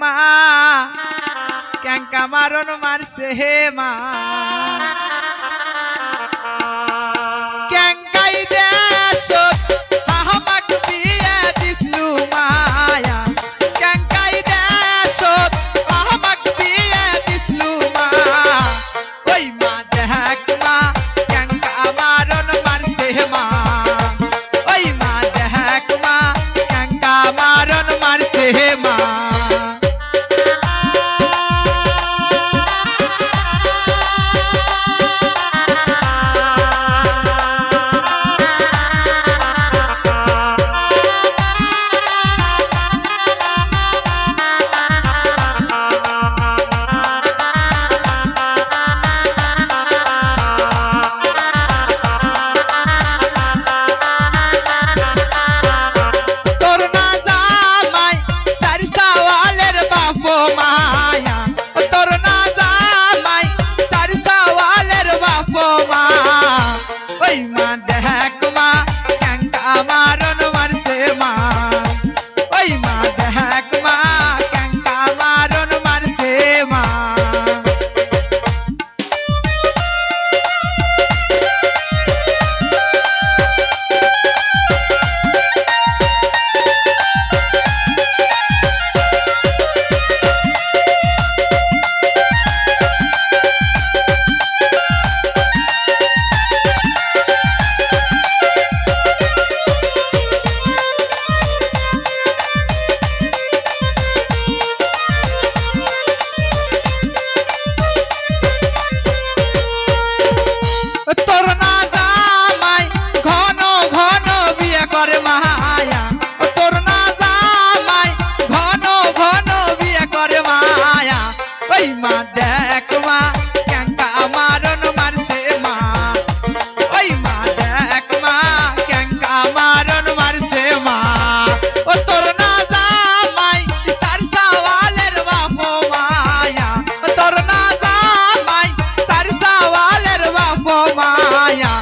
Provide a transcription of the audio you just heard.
মা ক্যাঙ্কা মারণ মারছে হে মা। ক্যাঙ্কাই দেশ মা দেখ মা ক্যাঙ্গা মারণ মারছে মা। ওই মা দেখ মা ক্যাঙ্গা মারণ মারছে মা। ও তোর না জামাই, তার সওয়ালের বাপ মায়া। তোর না জামাই, তার সওয়ালের বাপ মায়া।